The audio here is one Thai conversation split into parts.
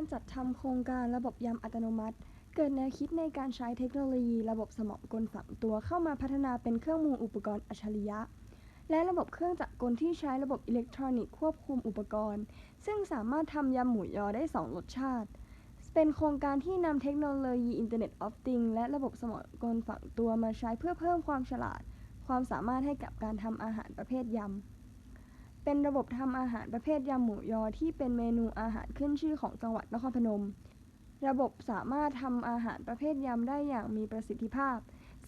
การจัดทำโครงการระบบยำอัตโนมัติ เกิดแนวคิดในการใช้เทคโนโลยีระบบสมองกลฝังตัวเข้ามาพัฒนาเป็นเครื่องมืออุปกรณ์อัจฉริยะ และระบบเครื่องจักรกลที่ใช้ระบบอิเล็กทรอนิกส์ควบคุมอุปกรณ์ ซึ่งสามารถทำยำหมูยอได้ 2 รสชาติ เป็นโครงการที่นำเทคโนโลยี Internet of Things และระบบสมองกลฝังตัวมาใช้เพื่อเพิ่มความฉลาด ความสามารถให้กับการทำอาหารประเภทยำ เป็นระบบทำอาหารประเภทยำหมูยอที่เป็นเมนูอาหารขึ้นชื่อของจังหวัดนครพนม ระบบสามารถทำอาหารประเภทยำได้อย่างมีประสิทธิภาพ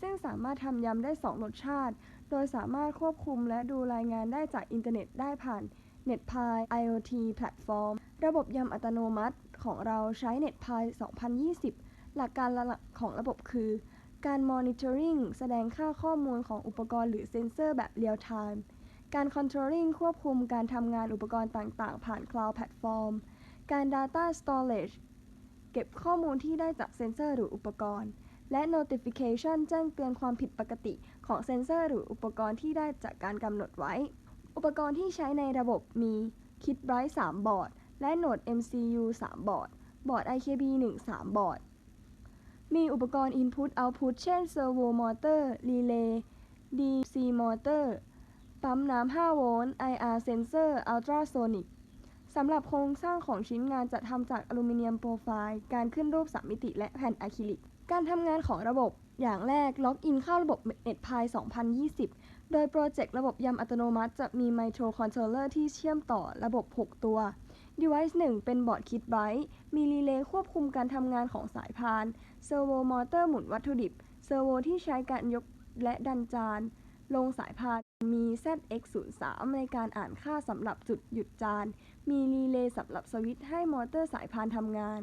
ซึ่งสามารถทำยำได้2รสชาติ โดยสามารถควบคุมและดูรายงานได้จากอินเทอร์เน็ตได้ผ่าน NetPie IoT แพลตฟอร์ม ระบบยำอัตโนมัติของเราใช้ NetPie 2020 หลักการหลักของระบบคือ การ Monitoring แสดงค่าข้อมูลของอุปกรณ์หรือเซ็นเซอร์แบบ Real Time การ Controlling ควบคุมการทำงานอุปกรณ์ต่างๆ ผ่าน Cloud Platform การ Data Storage เก็บข้อมูลที่ได้จากเซ็นเซอร์หรืออุปกรณ์ และ Notification แจ้งเตือนความผิดปกติของเซ็นเซอร์หรืออุปกรณ์ที่ได้จากการกำหนดไว้ อุปกรณ์ที่ใช้ในระบบมี KitBright 3 บอร์ด และ Node MCU 3 บอร์ด บอร์ด IKB 1 3 บอร์ด มีอุปกรณ์ Input Output เช่น Servo Motor Relay DC Motor ปั๊มน้ำ 5 โวลต์ IR Sensor Ultrasonic สำหรับโครงสร้างของชิ้นงานจะทำจากอลูมิเนียมโปรไฟล์ การขึ้นรูป 3 มิติและแผ่นอะคริลิก การทำงานของระบบ อย่างแรกล็อกอินเข้าระบบ NetPie 2020 โดยโปรเจกต์ระบบยำอัตโนมัติจะมี Microcontroller ที่เชื่อมต่อระบบ 6 ตัว Device 1 เป็นบอร์ด KitBright มีรีเลย์ควบคุมการทำงานของสายพาน Servo Motor หมุนวัตถุดิบ เซอร์โวที่ใช้การยกและดันจาน ลงสายพาน มี ZX03 ในการอ่านค่าสำหรับจุดหยุดจาน มีรีเลย์สำหรับสวิตช์ให้มอเตอร์สายพานทำงาน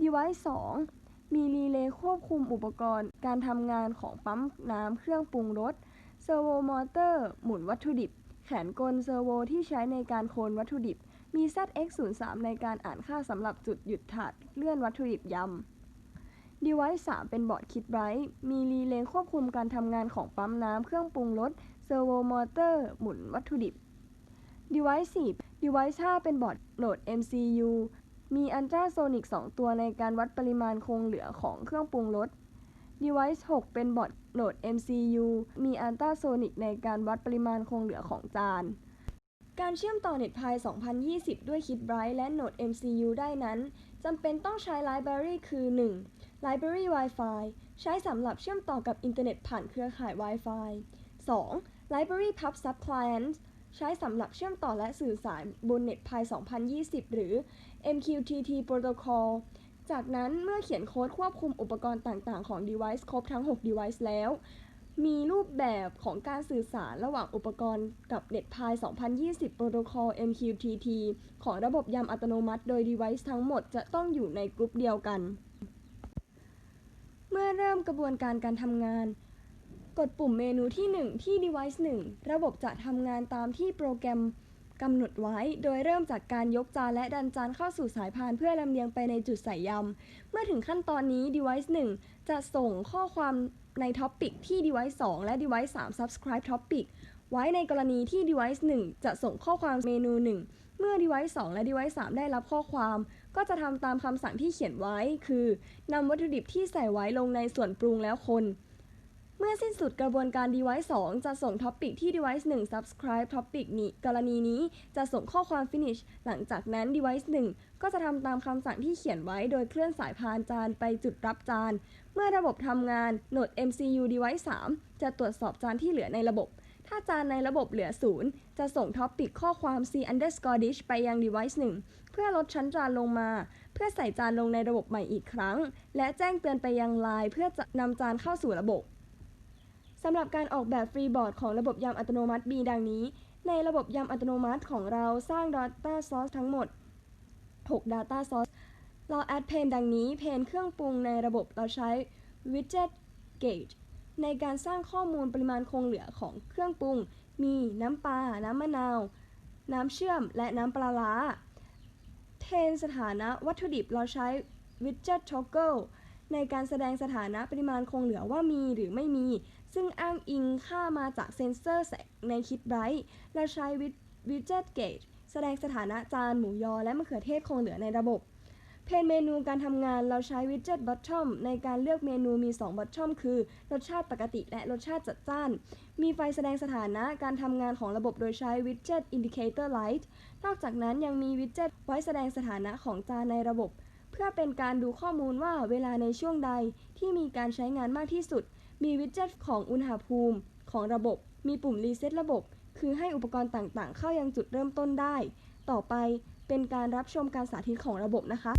Device 2 มีรีเลย์ควบคุมอุปกรณ์ การทำงานของปั๊มน้ำเครื่องปรุงรสเซอร์โวมอเตอร์ หมุนวัตถุดิบ แขนกลเซอร์โวที่ใช้ในการโคนวัตถุดิบ มี ZX03 ในการอ่านค่าสำหรับจุดหยุดถาดเลื่อนวัตถุดิบยำ Device 3 เป็นบอร์ด KitBright มีรีเลย์ควบคุมการทำงานของปั๊มน้ำเครื่องปรุงรส เซอร์โวมอเตอร์หมุนวัตถุดิบ Device 4 Device 5 เป็นบอร์ด Node MCU มีอันตราโซนิก 2 ตัวในการวัดปริมาณคงเหลือของเครื่องปรุงรส Device 6 เป็นบอร์ด Node MCU มีอันตราโซนิกในการวัดปริมาณคงเหลือของจาน การเชื่อมต่อ NetPie 2020 ด้วย KitBright และ Node MCU ได้นั้นจำเป็นต้องใช้ Library คือ 1. Library Wi-Fi ใช้สำหรับเชื่อมต่อกับอินเทอร์เน็ตผ่านเครือข่าย Wi-Fi 2. Library Pub Sub Client ใช้สำหรับเชื่อมต่อและสื่อสารบน NetPie 2020 หรือ MQTT Protocol จากนั้นเมื่อเขียนโค้ดควบคุมอุปกรณ์ต่างๆ ของ device ครบทั้ง 6 device แล้ว มีรูปแบบของการสื่อสารระหว่างอุปกรณ์กับ NetPI 2020 Protocol MQTT ของระบบยำอัตโนมัติ โดย device ทั้งหมดจะต้องอยู่ในกลุ่มเดียวกัน เมื่อเริ่มกระบวนการการทำงาน กดปุ่มเมนูที่ 1 ที่ device 1 ระบบจะทำงานตามที่โปรแกรมกำหนดไว้ โดยเริ่มจากการยกจานและดันจานเข้าสู่สายพานเพื่อลำเลียงไปในจุดใส่ยำ เมื่อถึงขั้นตอนนี้ device 1 จะส่งข้อความใน topic ที่ device 2 และ device 3 subscribe topic ไว้ในกรณีที่ device 1 จะส่งข้อความเมนู 1 เมื่อ device 2 และ device 3 ได้รับข้อความ ก็จะทำตามคำสั่งที่เขียนไว้ คือนำวัตถุดิบที่ใส่ไว้ลงในส่วนปรุงแล้วคน เมื่อสิ้นสุดกระบวนการ device 2 จะส่ง topic ที่ device 1 subscribe topic นี้กรณีนี้จะส่งข้อความ finish หลังจากนั้น device 1 ก็จะทำตามคำสั่งที่เขียนไว้โดยเคลื่อนสายพานจานไปจุดรับจาน เมื่อระบบทำงาน Node MCU device 3 จะตรวจสอบจานที่เหลือในระบบ ถ้าจานในระบบเหลือศูนย์จะส่ง topic ข้อความ c underscore dish ไปยัง device 1 เพื่อลดชั้นจานลงมา เพื่อใส่จานลงในระบบใหม่อีกครั้ง และแจ้งเตือนไปยังไลน์เพื่อจะนำจานเข้าสู่ระบบ สำหรับการออกแบบฟรีบอร์ดของระบบยำอัตโนมัติมีดังนี้ ในระบบยำอัตโนมัติของเราสร้าง Data Source ทั้งหมด 6 Data Source เราแอดเพนดังนี้ เพนเครื่องปรุงในระบบเราใช้ Widget Gauge ในการสร้างข้อมูลปริมาณคงเหลือของเครื่องปรุง มีน้ำปลา น้ำมะนาว น้ำเชื่อม และน้ำปลาร้าเทนสถานะวัตถุดิบเราใช้ Widget Toggle ในการแสดงสถานะปริมาณคงเหลือว่ามีหรือไม่มี ซึ่งอ้างอิงค่ามาจากเซนเซอร์แสงใน KitBright และใช้ Widget Gauge แสดงสถานะจานหมูยอและมะเขือเทศคงเหลือในระบบ เพนเมนูการทำงานเราใช้ Widget Bottom ในการเลือกเมนูมี2 Bottom คือ รสชาติปกติและรสชาติจัดจ้าน มีไฟแสดงสถานะการทำงานของระบบโดยใช้ Widget Indicator Light นอกจากนั้นยังมี Widget ไว้แสดงสถานะของจานในระบบ เพื่อเป็นการดูข้อมูลว่าเวลาในช่วงใดที่มีการใช้งานมากที่สุด มีวิดเจ็ตของอุณหภูมิ ของระบบ มีปุ่มรีเซ็ตระบบ คือให้อุปกรณ์ต่างๆ เข้ายังจุดเริ่มต้นได้ ต่อไปเป็นการรับชมการสาธิตของระบบนะคะ